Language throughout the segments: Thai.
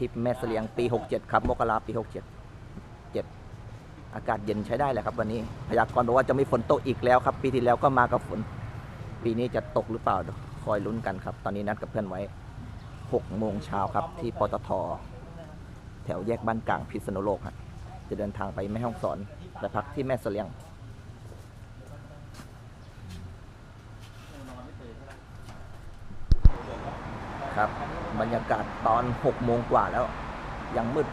ครับทริปแม่เสลียงปี 67 ครับมกราปี 67 7 อากาศเย็นใช้ได้เลยครับ วันนี้พยากรณ์บอกว่าจะมีฝนตกอีกแล้วครับ ปีที่แล้วก็มากับฝน ปีนี้จะตกหรือเปล่าคอยลุ้นกันครับ ตอนนี้นัดกับเพื่อนไว้ 6 โมงเช้าครับ ที่ปตท แถวแยกบ้านกลางพิษณุโลกฮะจะเดินทางไปแม่ห้องสอนไปพักที่แม่เสลียงครับ บรรยากาศตอน6โมงกว่าแล้ว ยังมืด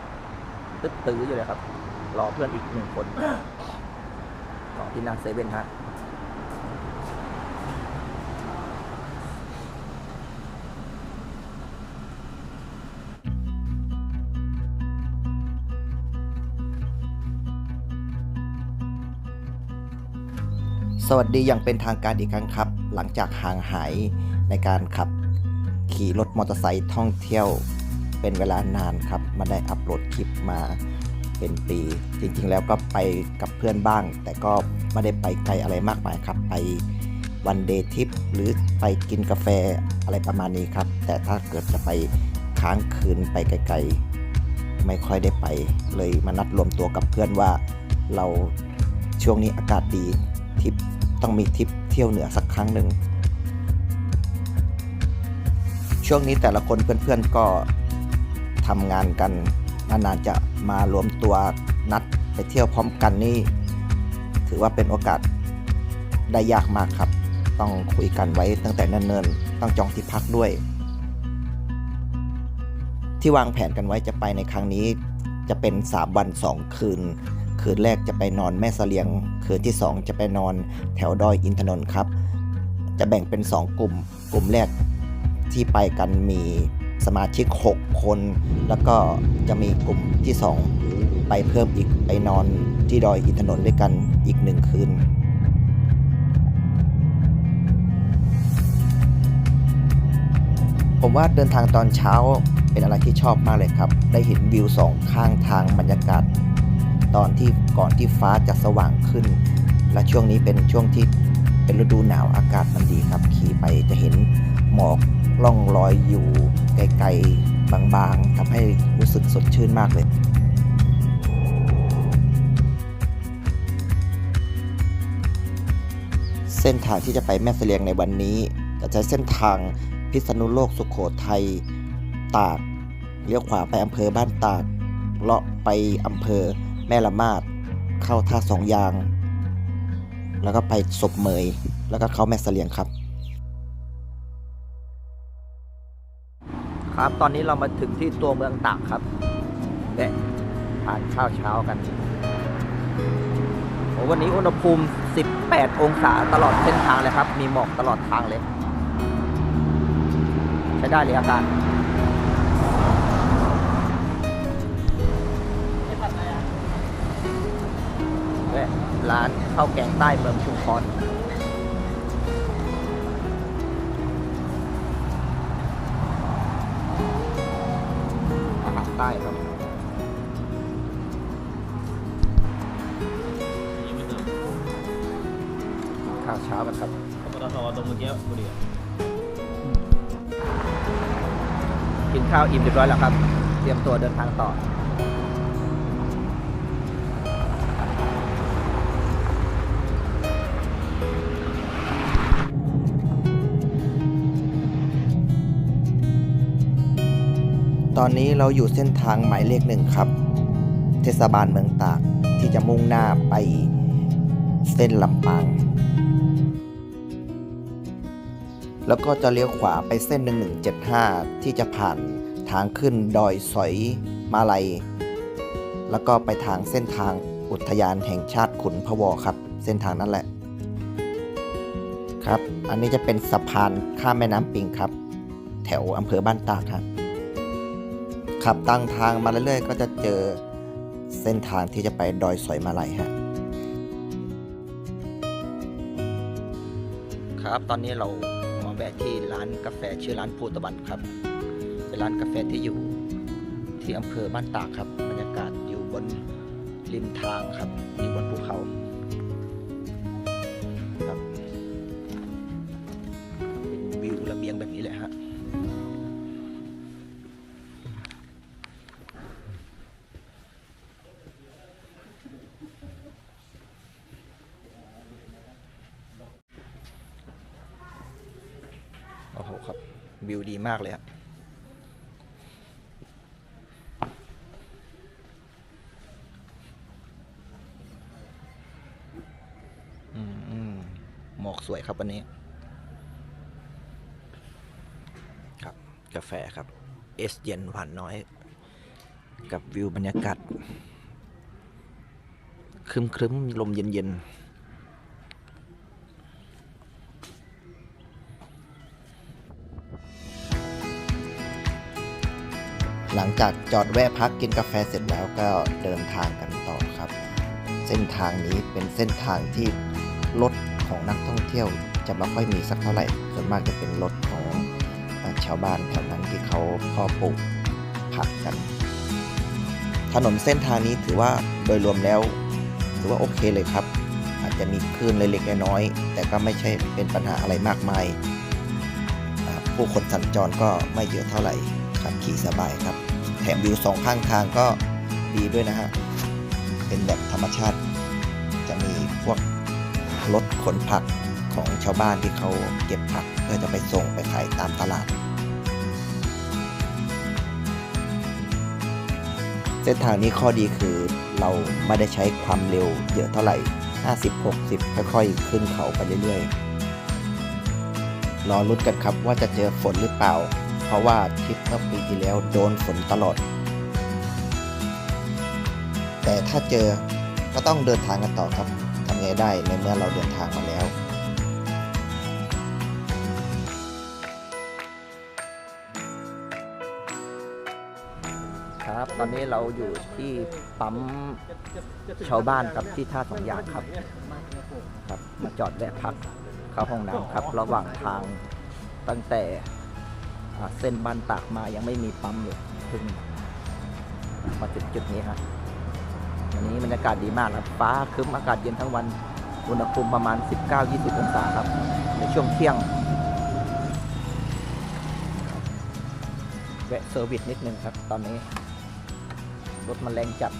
ตึ๊ดตื้ออยู่เลยครับ รอเพื่อนอีกหนึ่งคนรอที่หน้าเซเว่นฮะสวัสดีอย่างเป็นทางการอีกครั้งครับ หลังจากห่างหายในการขับ ขี่รถมอเตอร์ไซค์ท่องเที่ยวเป็นเวลานานครับมาได้อัปโหลดคลิปมาเป็นปี จริงๆแล้วก็ไปกับเพื่อนบ้าง แต่ก็ไม่ได้ไปไกลอะไรมากมายครับ ไปวันเดย์ทริปหรือไปกินกาแฟอะไรประมาณนี้ครับ แต่ถ้าเกิดจะไปค้างคืนไปไกลๆ ไม่ค่อยได้ไป เลยมานัดรวมตัวกับเพื่อนว่าเราช่วงนี้อากาศดีทริปต้องมีทริปเที่ยวเหนือสักครั้งหนึ่ง ช่วงนี้แต่ละคนเพื่อนๆก็ทำงานกันนานๆจะมารวมตัวนัดไปเที่ยวพร้อมกันนี่ถือว่าเป็นโอกาสได้ยากมากครับ ต้องคุยกันไว้ตั้งแต่เนิ่นๆต้องจองที่พักด้วย ที่วางแผนกันไว้จะไปในครั้งนี้ จะเป็น 3 วัน 2 คืน คืนแรกจะไปนอนแม่เสลียง คืนที่ 2 จะไปนอนแถวดอยอินทนนท์ครับ จะแบ่งเป็น 2 กลุ่ม กลุ่มแรก ที่ไปกันมีสมาชิก 6 คน แล้วก็จะมีกลุ่มที่ 2 ไปเพิ่มอีกไปนอนที่ดอยอินทนนท์ด้วยกันอีกหนึ่งคืนผมว่าเดินทางตอนเช้าเป็นอะไรที่ชอบมากเลยครับ ได้เห็นวิวสองข้างทางบรรยากาศ ตอนที่ก่อนที่ฟ้าจะสว่างขึ้น และช่วงนี้เป็นช่วงที่เป็นฤดูหนาวอากาศมันดีครับ ขี่ไปจะเห็นหมอก ล่องลอยอยู่ไกลๆบางๆทำให้รู้สึกสดชื่นมากเลยเส้นทางที่จะไปแม่เสลียงในวันนี้ จะใช้เส้นทางพิษณุโลกสุขโขทัยตากเลี้ยวขวาไปอำเภอบ้านตากเลาะไปอำเภอแม่ละมาดเข้าท่าสองยาง แล้วก็ไปศพเมย แล้วก็เข้าแม่เสลียงครับ ครับ ตอนนี้เรามาถึงที่ตัวเมืองตากครับแวะทานข้าวเช้ากันโอ้วันนี้อุณหภูมิ 18 องศาตลอดเส้นทางเลยครับ มีหมอกตลอดทางเลย ใช้ได้เลยอากาศแวะร้านข้าวแกงใต้เมืองชุมพร ใต้ครับข้าวเช้ากันครับปตทตรงเมื่อกี้บุรีกินข้าวอิ่มเรียบร้อยแล้วครับ เตรียมตัวเดินทางต่อ ตอนนี้เราอยู่เส้นทางหมายเลขหนึ่งครับ เทศบาลเมืองตากที่จะมุ่งหน้าไปเส้นลำปาง แล้วก็จะเลี้ยวขวาไปเส้น 1175 ที่จะผ่านทางขึ้นดอยสอยมาลัย แล้วก็ไปทางเส้นทางอุทยานแห่งชาติขุนพะวอครับ เส้นทางนั้นแหละ ครับ อันนี้จะเป็นสะพานข้ามแม่น้ำปิงครับ แถวอำเภอบ้านตากครับ ขับตั้งทางมาเรื่อยๆ ก็จะเจอเส้นทางที่จะไปดอยสอยมาลัยฮะครับตอนนี้เรามาแวะที่ร้านกาแฟชื่อร้านภูตะบันครับ เป็นร้านกาแฟที่อยู่ที่อำเภอบ้านตากครับบรรยากาศอยู่บนริมทางครับอยู่บนภูเขา วิวดีมากเลยอะหมอกสวยครับวันนี้ ครับ กาแฟครับ เอสเย็นหวานน้อย กับวิวบรรยากาศครึมครึมๆลมเย็นๆ หลังจากจอดแวะพักกินกาแฟเสร็จแล้วก็เดินทางกันต่อครับ เส้นทางนี้เป็นเส้นทางที่รถของนักท่องเที่ยวจะไม่ค่อยมีสักเท่าไหร่ ส่วนมากจะเป็นรถของชาวบ้านแถวนั้นที่เขาพ่อปลูกผักกัน ถนนเส้นทางนี้ถือว่าโดยรวมแล้วถือว่าโอเคเลยครับ อาจจะมีคลื่นเล็กๆน้อยๆแต่ก็ไม่ใช่เป็นปัญหาอะไรมากมาย ผู้คนสัญจรก็ไม่เยอะเท่าไหร่ขับขี่สบายครับ มวิวสองข้างทางก็ดีด้วยนะฮะ เป็นแบบธรรมชาติ จะมีพวกรถขนผักของชาวบ้านที่เขาเก็บผักเพื่อจะไปส่งไปขายตามตลาด เส้นทางนี้ข้อดีคือเราไม่ได้ใช้ความเร็วเยอะเท่าไหร่ 50 60 ค่อยๆ ขึ้นเขาไปเรื่อยๆ รอรุ้นกันครับว่าจะเจอฝนหรือเปล่า เพราะว่าทริปเมื่อปีที่แล้วโดนฝนตลอด แต่ถ้าเจอก็ต้องเดินทางกันต่อครับทำไงได้ในเมื่อเราเดินทางมาแล้ว ครับ ตอนนี้เราอยู่ที่ปั๊มชาวบ้านครับที่ท่าสองอย่างครับ ครับ มาจอดแวะพักเข้าห้องน้ำครับ ระหว่างทางตั้งแต่ เส้นบ้านตากมายังไม่มีปั๊มเลยเพิ่งมาถึงจุดนี้ฮะวันนี้บรรยากาศดีมากครับฟ้าคึ้มอากาศเย็นทั้งวันอุณหภูมิประมาณ 19-20 องศาครับ ในช่วงเที่ยงแวะเซอร์วิสนิดนึงครับ ตอนนี้ รถมันแรงจัด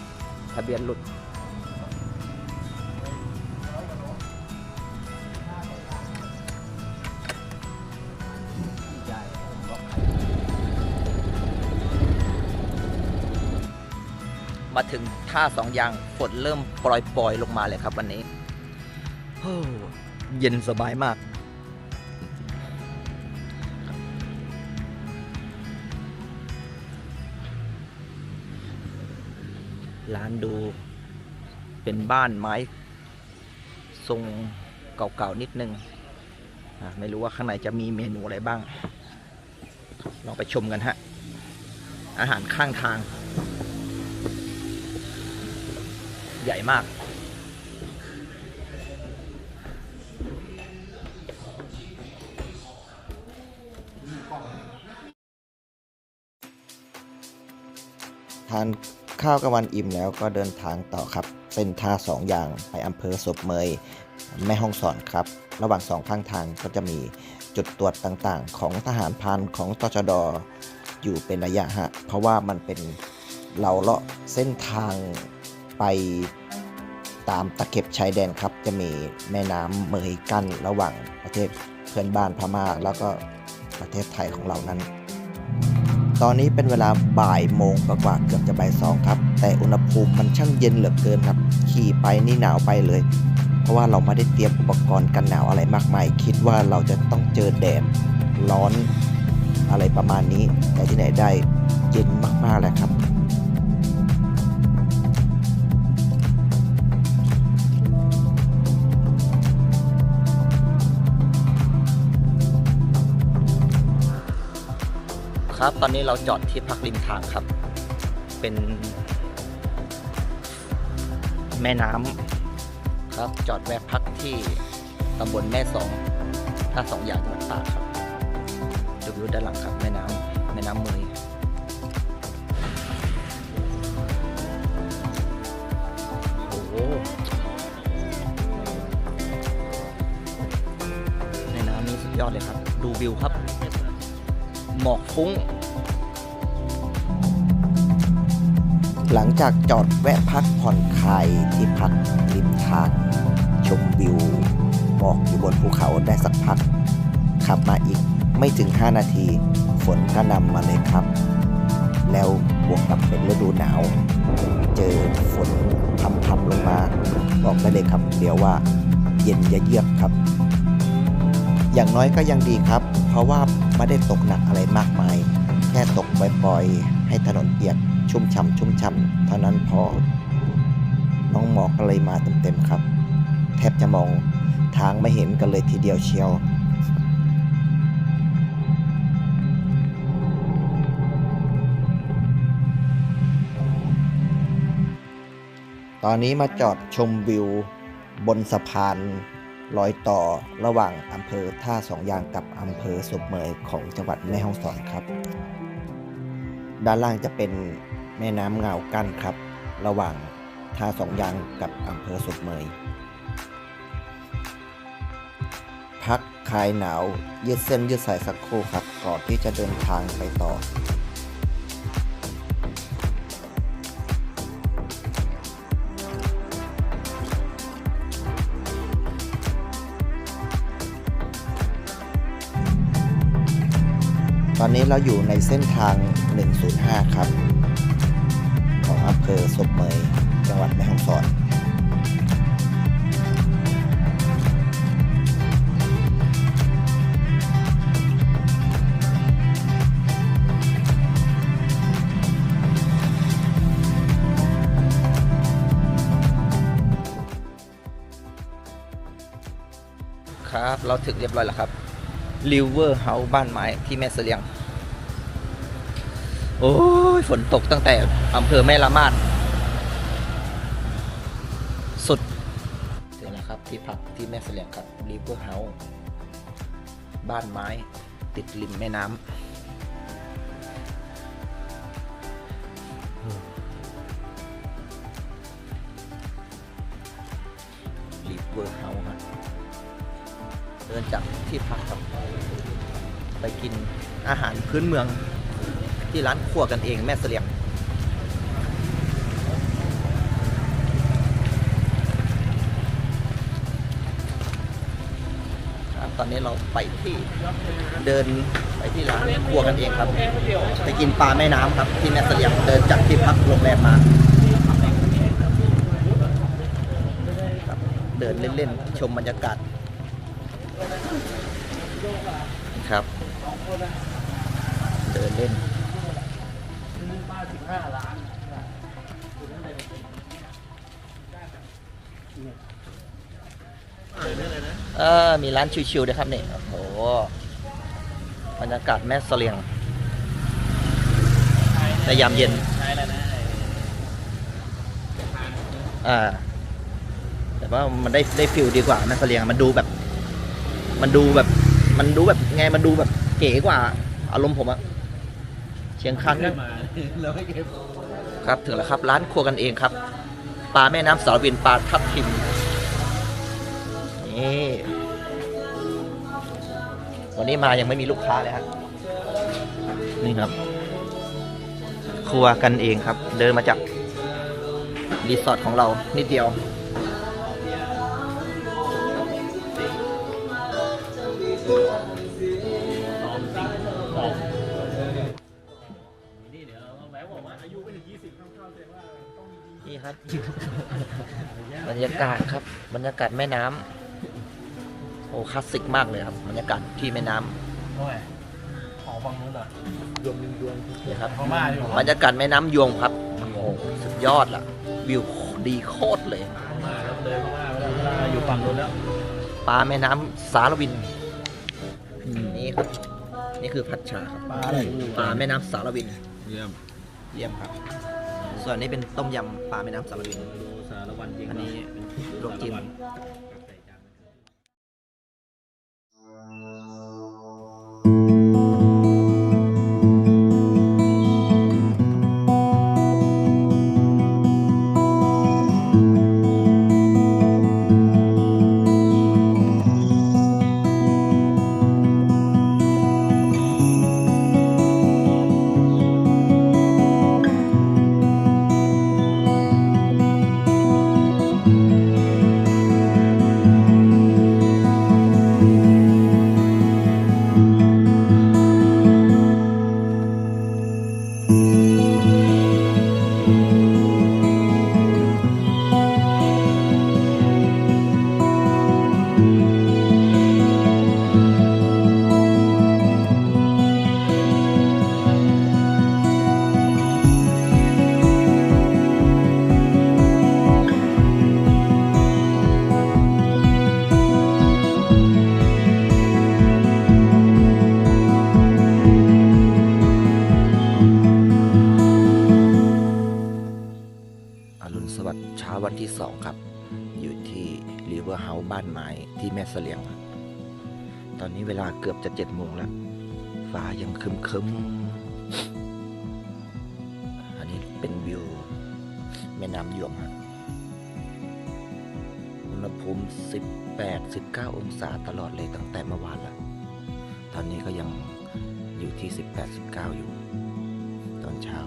ทะเบียนหลุด ถึงท่าสองยางฝนเริ่มปล่อยๆลงมาเลยครับวันนี้เย็นสบายมาก ร้านดูเป็นบ้านไม้ ทรงเก่าๆนิดนึง ไม่รู้ว่าข้างในจะมีเมนูอะไรบ้าง ลองไปชมกันฮะ อาหารข้างทาง ใหญ่มาก ทานข้าวกลางวันอิ่มแล้วก็เดินทางต่อครับ เส้นท่าสองอย่างไปอำเภอศพเมย แม่ห้องสอนครับ ระหว่างสองข้างทางก็จะมีจุดตรวจต่างๆ ของทหารพานของตชดอยู่เป็นระยะฮะ เพราะว่ามันเป็นเราเลาะเส้นทาง ไปตามตะเข็บชายแดนครับ จะมีแม่น้ำเมยกั้นระหว่างประเทศเพื่อนบ้านพม่าแล้วก็ประเทศไทยของเรานั้น ตอนนี้เป็นเวลาบ่ายโมงกว่าเกือบจะบ่ายสองครับ แต่อุณหภูมิมันช่างเย็นเหลือเกินครับ ขี่ไปนี่หนาวไปเลย เพราะว่าเราไม่ได้เตรียมอุปกรณ์กันหนาวอะไรมากมาย คิดว่าเราจะต้องเจอแดดร้อนอะไรประมาณนี้ แต่ที่ไหนได้เย็นมากๆเลยครับ ครับ ตอนนี้เราจอดที่พักริมทางครับ เป็น แม่น้ำครับ จอดแวะพักที่ตำบลแม่สองท่าสองอย่างจังหวัดตากครับดูวิวด้านหลังครับ แม่น้ำแม่น้ำเมยโอ้โหแม่น้ำนี้สุดยอดเลยครับ ดูวิวครับ หมอกฟุ้ง หลังจากจอดแวะพักผ่อนคลายที่พักริมทาง ชมวิวหมอกอยู่บนภูเขาได้สักพัก ขับมาอีกไม่ถึง 5 นาที ฝนก็นำมาเลยครับ แล้วบวกกับเป็นฤดูหนาว เจอฝนพรำๆลงมา บอกได้เลยครับเดี๋ยวว่าเย็นเยือกครับ อย่างน้อยก็ยังดีครับ เพราะว่าไม่ได้ตกหนักอะไรมากมาย แค่ตกปล่อยๆให้ถนนเปียกชุ่มฉ่ำชุ่มฉ่ำเท่านั้นพอ น้องหมอกก็เลยมาเต็มๆครับ แทบจะมองทางไม่เห็นกันเลยทีเดียวเชียวตอนนี้มาจอดชมวิวบนสะพาน ลอยต่อระหว่างอำเภอท่าสองยางกับอำเภอสุบเมยของจังหวัดแม่ฮ่องสอนครับ ด้านล่างจะเป็นแม่น้ำเงากั้นครับ ระหว่างท่าสองยางกับอำเภอสุบเมย พักคลายหนาวยืดเส้นยืดสายสักครู่ครับก่อนที่จะเดินทางไปต่อ อนนี้เราอยู่ในเส้นทาง 105 ครับ ของอำเภอศพเมย จังหวัดแม่ฮ่องสอนครับ เราถึงเรียบร้อยแล้วครับ ริเวอร์เฮาส์บ้านไม้ที่แม่เสลียง โอ้ยฝนตกตั้งแต่อำเภอแม่ละมาด สุดถึงแล้วครับที่พักที่แม่เสลียงครับริเวอร์เฮาส์บ้านไม้ติดริมแม่น้ำริเวอร์เฮาส์ครับเดินจากที่พักครับไปกินอาหารพื้นเมือง ที่ร้านครัวกันเองแม่เสลียงครับตอนนี้เราไปที่เดินไปที่ร้านครัวกันเองครับไปกินปลาแม่น้ำครับ ที่แม่เสลียงเดินจากที่พักโรงแรมมาครับเดินเล่นๆชมบรรยากาศครับ เดินเล่น เออ มีร้านชิวๆด้วยครับเนี่ยโอ้โหบรรยากาศแม่เสลียงในยามเย็นใช่แล้วนะอ่าแต่ว่ามันได้ได้ฟิลดีกว่าแม่เสลียงมันดูแบบ มันดูแบบ มันดูแบบไงมันดูแบบเก๋กว่า อารมณ์ผมอะียงคันครับถึงแล้วครับ ร้านครัวกันเองครับ ปลาแม่น้ำสารวินปลาทับทิมนี่วันนี้มายังไม่มีลูกค้าเลยครับนี่ครับ ครัวกันเองครับ เดินมาจากรีสอร์ทของเรานิดเดียว บบรรยากาศครับ บรรยากาศแม่น้ำโอ้คลาสสิกมากเลยครับ บรรยากาศที่แม่น้ำโอ้ยของฝั่งนู้นอะดวงหนึ่งดวงนี่ครับพม่าอยู่ บรรยากาศแม่น้ำยวงครับโอ้โหสุดยอดล่ะ วิวดีโคตรเลยพม่าแล้วเลยพม่าแล้วพม่าอยู่ฝั่งนู้นแล้วปลาแม่น้ำสารวิน นี่ครับ นี่คือผัดชาครับ ปลาอะไรปลาแม่น้ำสารวิน เยี่ยม เยี่ยมครับ ส่วนนี้เป็นต้มยำปลาแม่น้ำสารวินดูสารวันจริงอันนี้ลวกจิ้ กือบจะเจ็ดโมงแล้ว ฟ้ายังคึมคึมอันนี้เป็นวิว แม่น้ำยวมฮะอุณหภูมิ 18 19 องศาตลอดเลยตั้งแต่เมื่อวานแล้วตอนนี้ก็ยังอยู่ที่ 18 19 อยู่ ตอนเช้า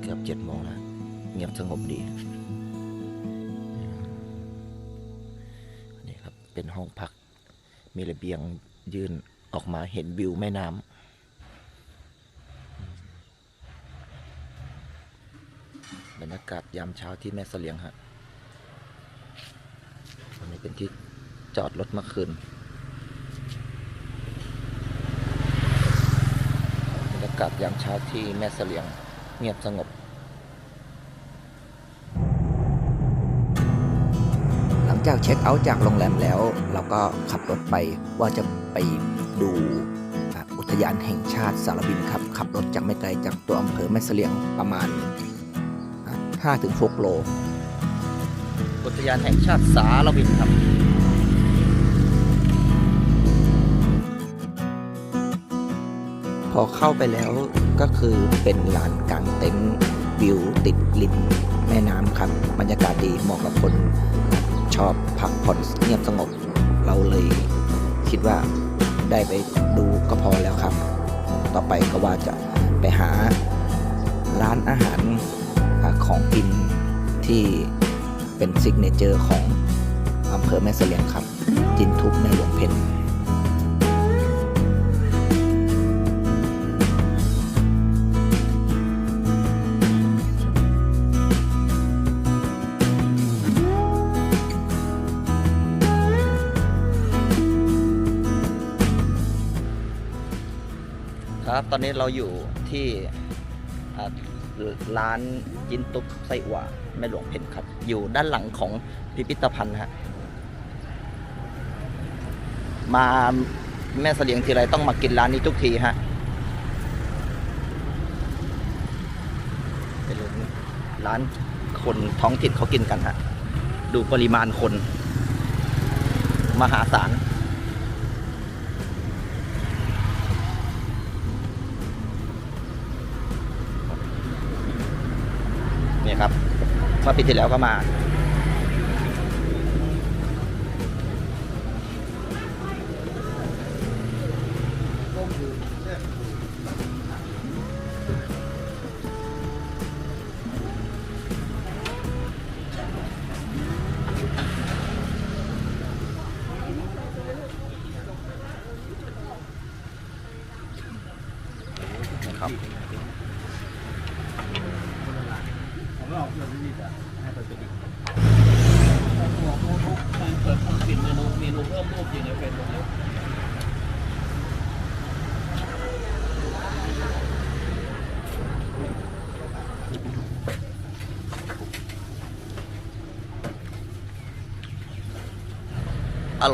เกือบ7โมงแล้ว เงียบสงบดีนี่ครับเป็นห้องพักมีระเบียงยื่น ออกมาเห็นวิวแม่น้ำบรรยากาศยามเช้าที่แม่เสลียงฮะอันนี้เป็นที่จอดรถเมื่อคืน บรรยากาศยามเช้าที่แม่เสลียงเงียบสงบ จากเช็คเอาท์จากโรงแรมแล้ว เราก็ขับรถไปว่าจะไปดูอะอุทยานแห่งชาติสารบินครับ ขับรถจากไม่ไกลจากตัวอำเภอแม่เสลียงประมาณอะ5-6 โล อุทยานแห่งชาติสารบินครับพอเข้าไปแล้วก็คือเป็นลานกลางเต็นท์วิวติดริมแม่น้ำครับ บรรยากาศดีเหมาะกับคน ชอบพักผ่อนเงียบสงบ เราเลยคิดว่าได้ไปดูก็พอแล้วครับ ต่อไปก็ว่าจะไปหาร้านอาหารของกินที่เป็นซิกเนเจอร์ของอำเภอแม่เสลียงครับ จินทุกในหลวงเพน ครับ ตอนนี้เราอยู่ที่ร้านจินตุ๊กไส้อั่วแม่หลวงเพนครับ อยู่ด้านหลังของพิพิธภัณฑ์ฮะมาแม่เสลียงทีไรต้องมากินร้านนี้ทุกทีฮะเป็นร้านคนท้องถิ่นเขากินกันฮะดูปริมาณคน มหาศาล นี่ครับ เมื่อปีที่แล้วก็มา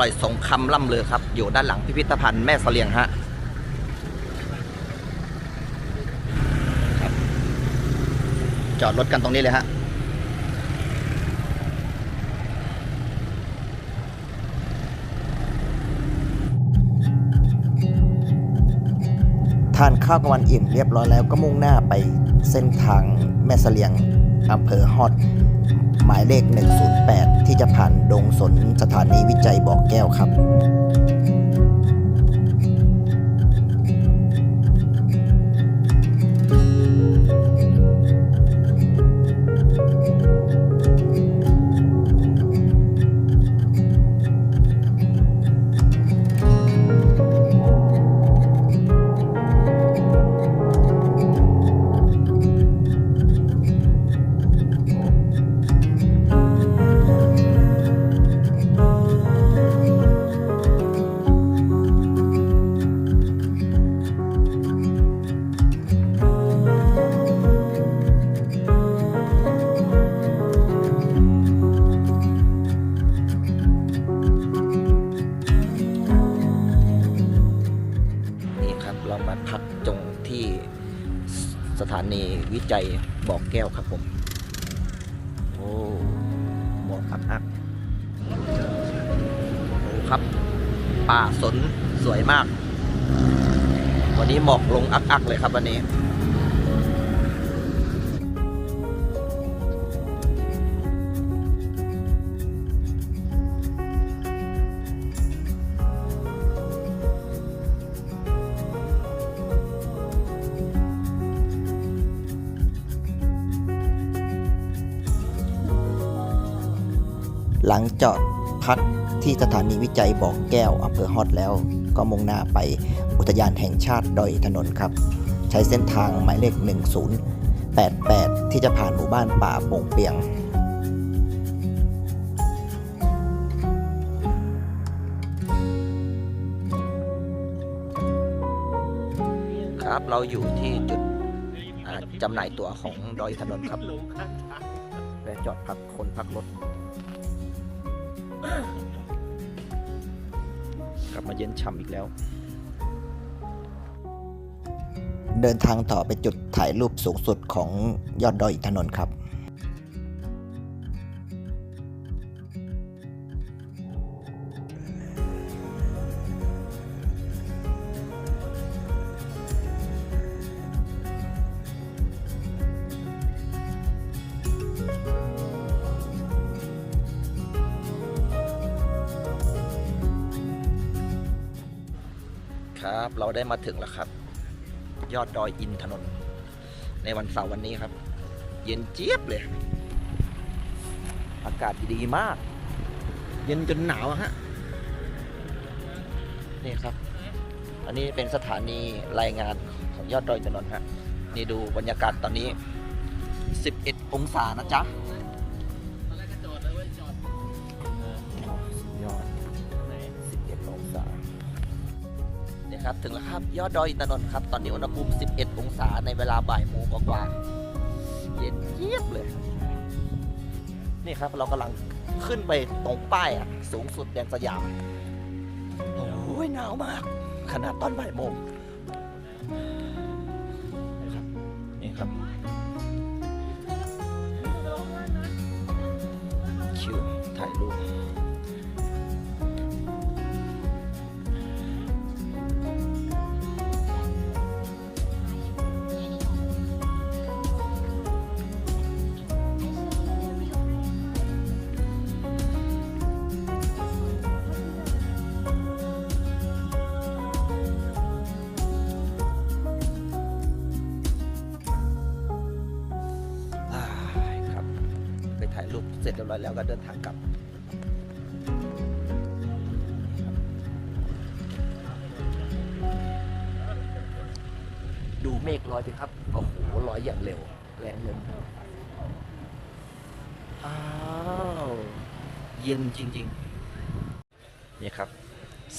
ร่อยสงคำล่ำเลยครับ อยู่ด้านหลังพิพิธภัณฑ์แม่เสลียงฮะจอดรถกันตรงนี้เลยฮะทานข้าวกลางวันอิ่มเรียบร้อยแล้วก็มุ่งหน้าไปเส้นทางแม่เสลียงอำเภอฮอด หมายเลข 108 ที่จะผ่านดงสนสถานีวิจัยบ่อแก้วครับ วิจัยบอกแก้วครับผม โอ้มอกอักอักโอ้ครับ ป่าสนสวยมาก วันนี้หมอกลงอักอักเลยครับวันนี้ ลังจอดพักที่สถานีวิจัยบ่อกแก้วอำเภอฮอดแล้ว ก็มุ่งหน้าไปอุทยานแห่งชาติดอยถนนครับ ใช้เส้นทางหมายเลข 1088 ที่จะผ่านหมู่บ้านป่าโป่งเปียงครับเราอยู่ที่จุดจำหน่ายตั๋วของดอยถนนครับ และจอดพักคนพักรถ กลับมาเย็นช่ำอีกแล้ว เดินทางต่อไปจุดถ่ายรูปสูงสุดของยอดดอยอินทนนท์ครับ ครับ เราได้มาถึงแล้วครับ ยอดดอยอินทนนท์ในวันเสาร์วันนี้ครับ เย็นเจี๊ยบเลย อากาศดีมาก เย็นจนหนาวฮะนี่ครับ อันนี้เป็นสถานีรายงานของยอดดอยอินทนนท์ฮะนี่ดูบรรยากาศตอนนี้ 11 องศานะจ๊ะ ครับ ถึงแล้วครับ ยอดดอยอินทนนท์ครับ ตอนนี้อุณหภูมิ 11 องศาในเวลาบ่ายโมงกว่าเย็นเจี๊ยบเลย นี่ครับเรากำลังขึ้นไปตรงป้ายอะสูงสุดแดนสยาม โอ้ยหนาวมาก ขนาดตอนบ่ายโมงนี่ครับนี่ครับคิวถ่ายรูป อย่างเร็วแรงลมอ้าวเย็นจริงๆนี่ครับ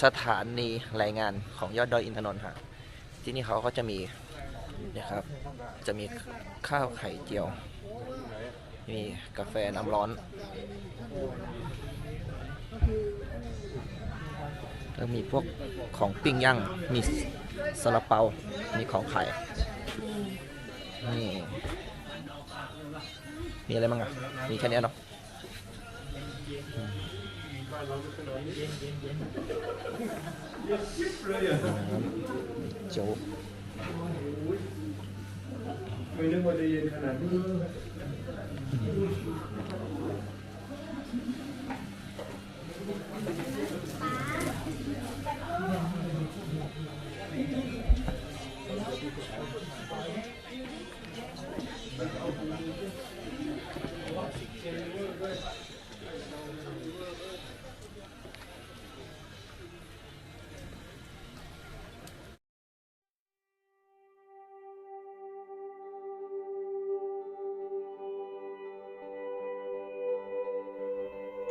สถานีรายงานของยอดดอยอินทนนท์ฮะที่นี่เขาก็จะมีเนี่ยครับ จะมีข้าวไข่เจียว มีกาแฟน้ำร้อน แล้วมีพวกของปิ้งย่าง มีซาลาเปา มีของไข่ นี่มีอะไรบ้างอะ มีแค่นี้เนาะโจ๊กไม่นึกว่าจะเย็นขนาดนี้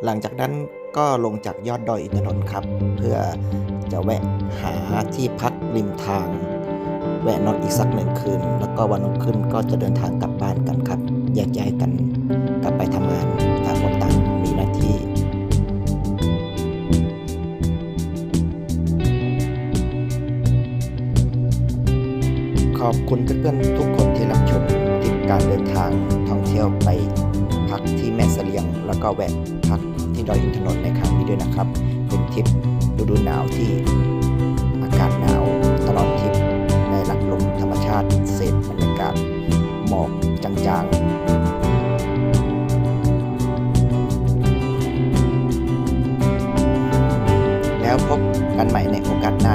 หลังจากนั้นก็ลงจากยอดดอยอินทนนท์ครับ เพื่อจะแวะหาที่พักริมทาง แวะนอนอีกสักหนึ่งคืน แล้วก็วันรุ่งขึ้นก็จะเดินทางกลับบ้านกันครับแยกย้ายกันกลับไปทำงานต่างคนต่างมีหน้าที่ขอบคุณเพื่อนๆทุกคนที่รับชมติดการเดินทางท่องเที่ยวไป พักที่แม่เสลียง แล้วก็แวะพักที่ดอยอินทนนท์ในครั้งนี้ด้วยนะครับ เป็นทริปฤดูหนาวที่อากาศหนาวตลอดทริปได้รับลมธรรมชาติเสพบรรยากาศหมอกจางๆแล้วพบกันใหม่ในโอกาสหน้า